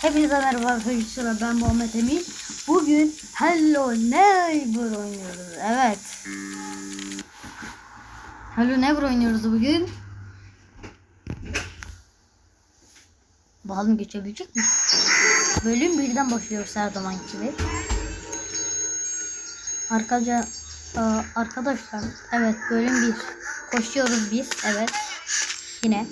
Hepinize merhaba arkadaşlar ben Muhammed Emin. Bugün Hello Neighbor oynuyoruz. Evet. Hello Neighbor oynuyoruz bugün. Bakalım geçebilecek mi? Bölüm birden başlıyoruz her zaman gibi. Arkaca arkadaşlar evet bölüm bir koşuyoruz biz evet yine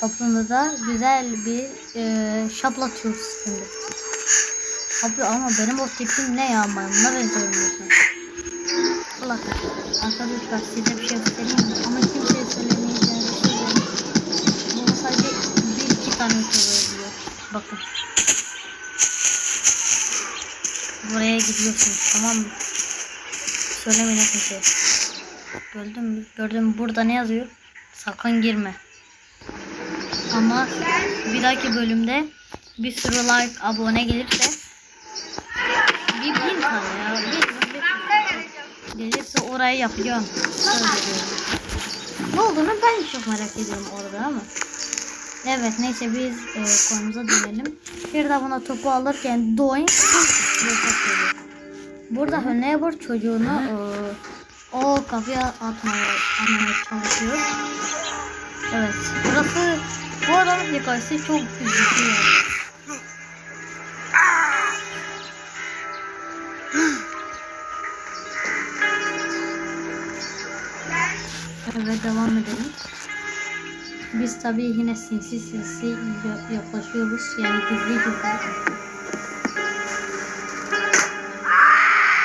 toplumumuza güzel bir e, şaplatıyoruz şimdi. Abi ama benim o tipim ne ya maymunlar benziyorum Allah arkadaşlar size bir şey söyleyeyim mi? Ama kimseye söylemeyeceğim şey. Bunu sadece bir iki tane söylüyor. Bakın. Buraya gidiyorsunuz tamam mı? Söylemeyin kimseye. Gördün mü? Gördün mü? Burada ne yazıyor? Sakın girme. Ama bir dahaki bölümde bir sürü like abone gelirse bir bin tane ya bir, bir, gelirse orayı yapacağım. Ne olduğunu ben çok merak ediyorum orada ama. Evet neyse biz e, konumuza dönelim. Bir de buna topu alırken geliyor. Burada Neighbor çocuğunu e, o kapıya atmaya, atmaya çalışıyor. Evet. Burası bu adamın hikayesi çok üzücü. Evet devam edelim. Biz tabii yine sinsi sinsi ya- yaklaşıyoruz. Yani gizli gizli.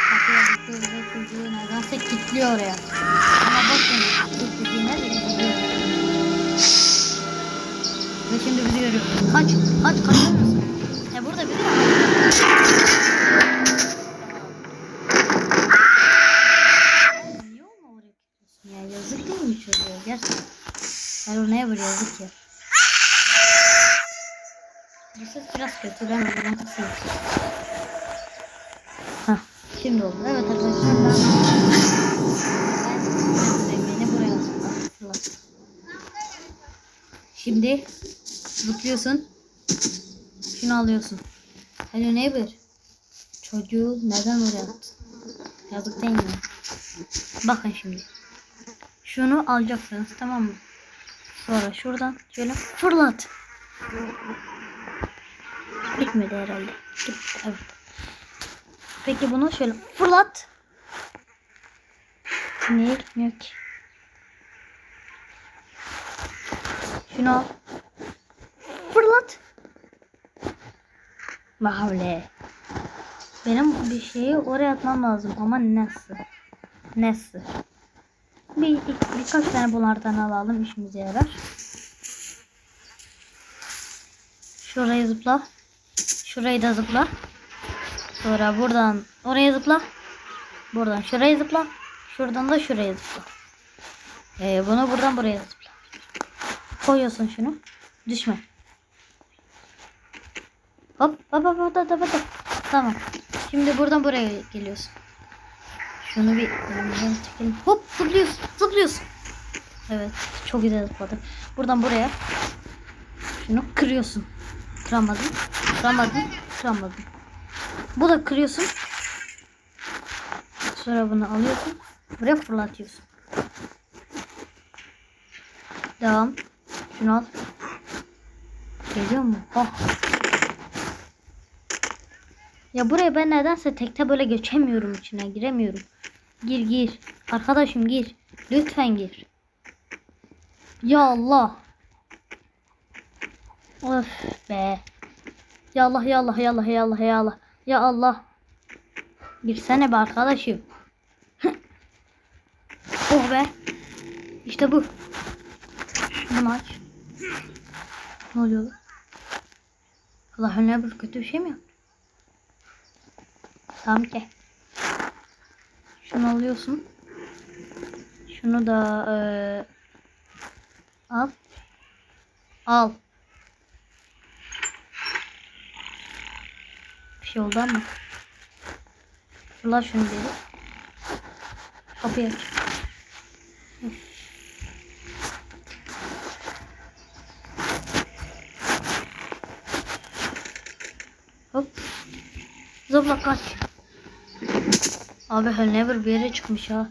Kapıya bakıyoruz ve çocuğu nedense kilitliyor oraya. Ama bakın Şimdi biliyorum. Kaç, kaç, kaçıyor musun? E burada biri var. Niye onu oraya kilitliyorsun ya? Yazık değil mi çocuğa? Gerçekten. Ben ona bir yazık ya. Bu ses biraz kötü. Ben buradan kısayım. Hah. Şimdi oldu. Evet arkadaşlar ben... Buraya. Şimdi zıplıyorsun. Şunu alıyorsun. Hello neighbor. Çocuğu neden oraya attın? Yazık değil mi? Bakın şimdi. Şunu alacaksınız tamam mı? Sonra şuradan şöyle fırlat. Bitmedi herhalde. Evet. Peki bunu şöyle fırlat. Niye gitmiyor ki? Şunu al. Fırlat. Mahavle. Benim bir şeyi oraya atmam lazım ama nasıl? Nasıl? Bir, bir- birkaç tane bunlardan alalım işimize yarar. Şuraya zıpla. Şurayı da zıpla. Sonra buradan oraya zıpla. Buradan şuraya zıpla. Şuradan da şuraya zıpla. Ee, bunu buradan buraya zıpla. Koyuyorsun şunu. Düşme. Hop hop hop hop hop hop. Tamam. Şimdi buradan buraya geliyorsun. Şunu bir elimizden çekelim. Hop zıplıyorsun. Zıplıyorsun. Evet. Çok güzel zıpladı. Buradan buraya. Şunu kırıyorsun. Kıramadın. Kıramadın. Kıramadın. Bu da kırıyorsun. Sonra bunu alıyorsun. Buraya fırlatıyorsun. Devam. Şunu al. Geliyor mu? Oh. Ya buraya ben nedense tekte böyle geçemiyorum içine giremiyorum. Gir gir. Arkadaşım gir. Lütfen gir. Ya Allah. Of be. Ya Allah ya Allah ya Allah ya Allah ya Allah. Ya Allah. Girsene be arkadaşım. oh be. İşte bu. Bunu aç. Ne oluyor? Allah ne bir kötü bir şey mi yaptı? Tamam ki. Şunu alıyorsun. Şunu da eee, al. Al. Bir şey oldu ama. Fırla şunu geri. Kapıyı aç. Hop. Zıpla kaç. Abi Helnever bir yere çıkmış ha.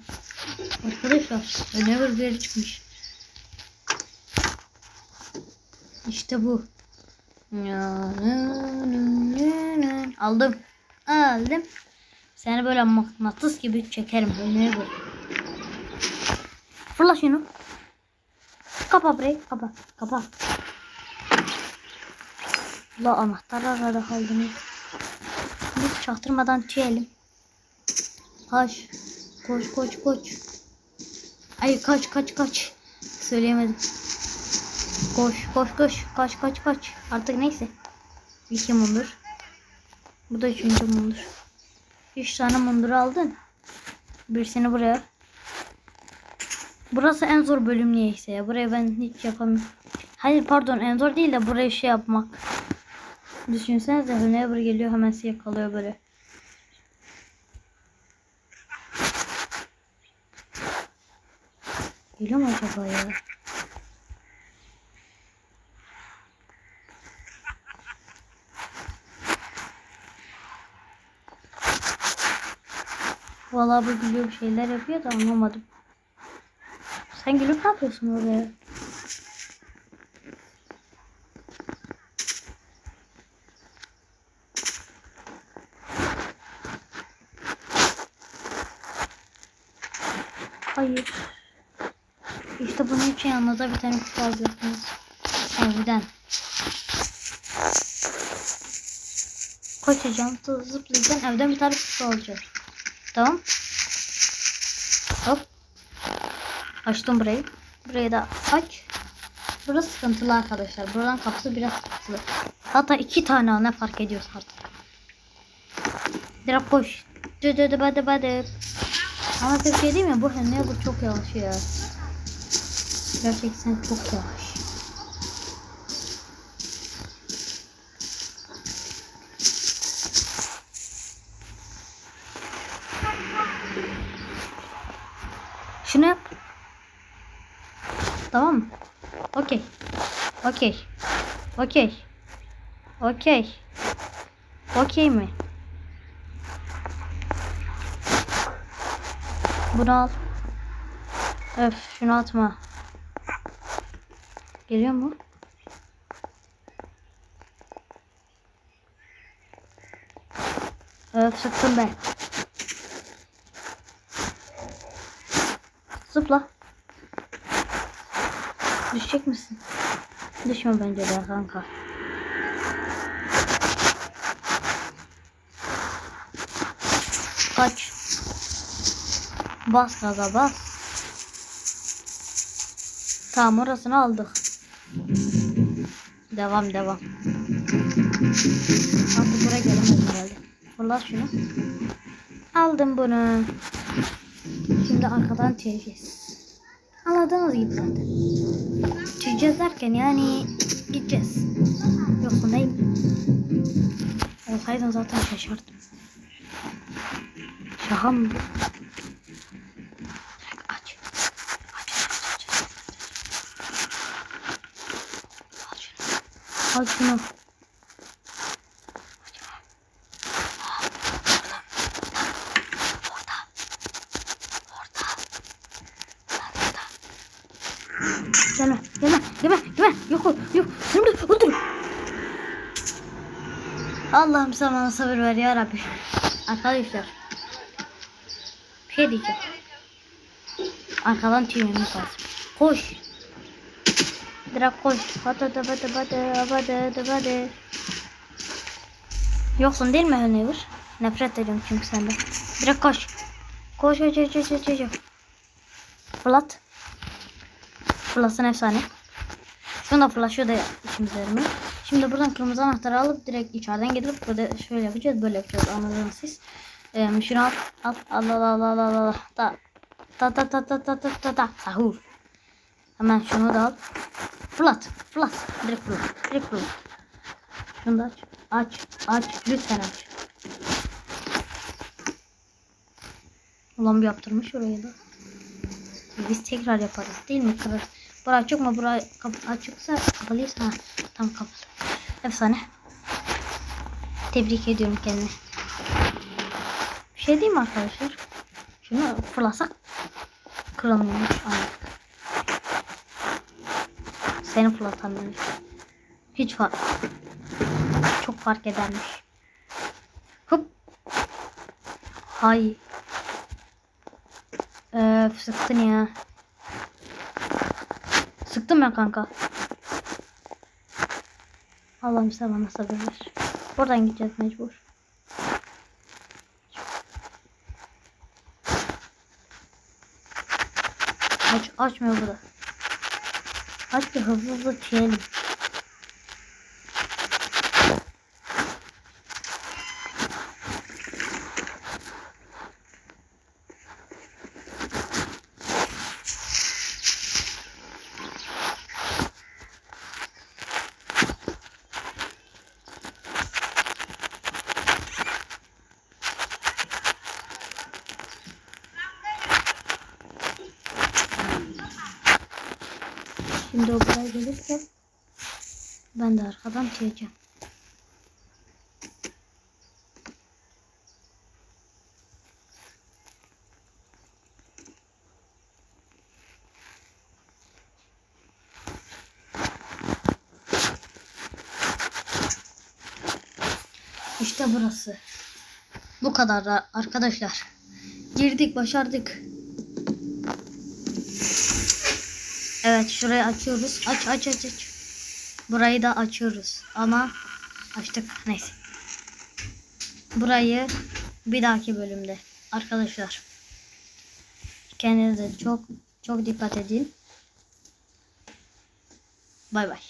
Arkadaşlar Helnever bir yere çıkmış. İşte bu. Aldım. Aldım. Seni böyle mıknatıs gibi çekerim. Helnever. Fırla şunu. Kapa burayı. Kapa. Kapa. La anahtar arada kaldım. Biz çaktırmadan tüyelim. Koş. Koş koş koş. Ay kaç kaç kaç. Söyleyemedim. Koş koş koş. Kaç kaç kaç. Artık neyse. İki mundur. Bu da üçüncü mundur. Üç tane mundur aldın. Birisini buraya. Burası en zor bölüm niyeyse ya. Burayı ben hiç yapamıyorum. Hayır pardon en zor değil de buraya şey yapmak. Düşünsenize Hünever geliyor hemen sizi yakalıyor böyle. Geliyor mu acaba ya? Vallahi bu gülüyor şeyler yapıyor da anlamadım. Sen gülüp ne yapıyorsun oraya? Hayır. İşte yanınıza bir tane kutu alacaksınız. Evden. Koşacağım, zıplayacağım. Evden bir tane kutu alacağım. Tamam. Hop. Açtım burayı. Burayı da aç. Burası sıkıntılı arkadaşlar. Buradan kapısı biraz sıkıntılı. Hatta iki tane ne fark ediyoruz artık. Direkt koş. Dı dı dı bıdı bıdı. Ama bir şey değil mi? Bu ne bu çok yavaş ya. Gerçekten çok yavaş. Şunu yap. Tamam mı? Okey. Okey. Okey. Okey. Okey mi? Bunu al. Öf şunu atma. Geliyor mu? Öf sıktım ben. Zıpla. Düşecek misin? Düşme bence de kanka. Kaç. Bas gaza bas. Tamam orasını aldık. Devam devam. Artık buraya gelemedim herhalde. Fırlat şunu. Aldım bunu. Şimdi arkadan çekeceğiz. Anladığınız gibi zaten. Çekeceğiz derken yani gideceğiz. Yoksa ne? Olsaydın zaten şaşardım. Şaka mı? Aç. Aç. Aç. Al şunu. Gelme, gelme, gelme, gelme. Yok, yok. Şimdi öldür. Allah'ım sen bana sabır ver ya Rabbi. Arkadaşlar. Bir şey diyeceğim. Arkadan tüymemiz lazım. Koş. Direkt koy. Hadi hadi hadi hadi hadi hadi hadi. Yoksun değil mi Hönevir? Nefret ediyorum çünkü senden. Direkt koş. Koş koş koş koş koş. koş. Fırlat. Fırlatsın efsane. Şunu da fırlat. Şurada içimize vermiyor. Şimdi buradan kırmızı anahtarı alıp direkt içeriden gidip burada şöyle yapacağız. Böyle yapacağız. Anladınız siz. Ee, şunu al. Al al al al al al al. Ta ta ta ta ta ta ta ta. Sahur. Hemen şunu da al. Fırlat. Fırlat. Direkt fırlat. Direkt fırlat. Şunu da aç. Aç. Aç. Lütfen aç. Ulan bir yaptırmış orayı da. Biz tekrar yaparız değil mi? Kırarız. Bura açık mı? Bura açıksa kapalıysa ha, tam kapalı. Efsane. Tebrik ediyorum kendini. Bir şey diyeyim mi arkadaşlar? Şunu fırlasak kırılmıyormuş. Aynen. Seni fırlatamıyormuş. Hiç fark. Çok fark edermiş. Hop. Hay. Öf sıktın ya. Sıktım ya kanka. Allah'ım sen bana sabır ver. Buradan gideceğiz mecbur. Aç, açmıyor bu bir hızlı hızlı çiğnelim. Şimdi o buraya gelirse ben de arkadan çekeceğim. İşte burası. Bu kadar da arkadaşlar. Girdik başardık. Evet şurayı açıyoruz. Aç aç aç aç. Burayı da açıyoruz. Ama açtık. Neyse. Burayı bir dahaki bölümde. Arkadaşlar. Kendinize çok çok dikkat edin. Bay bay.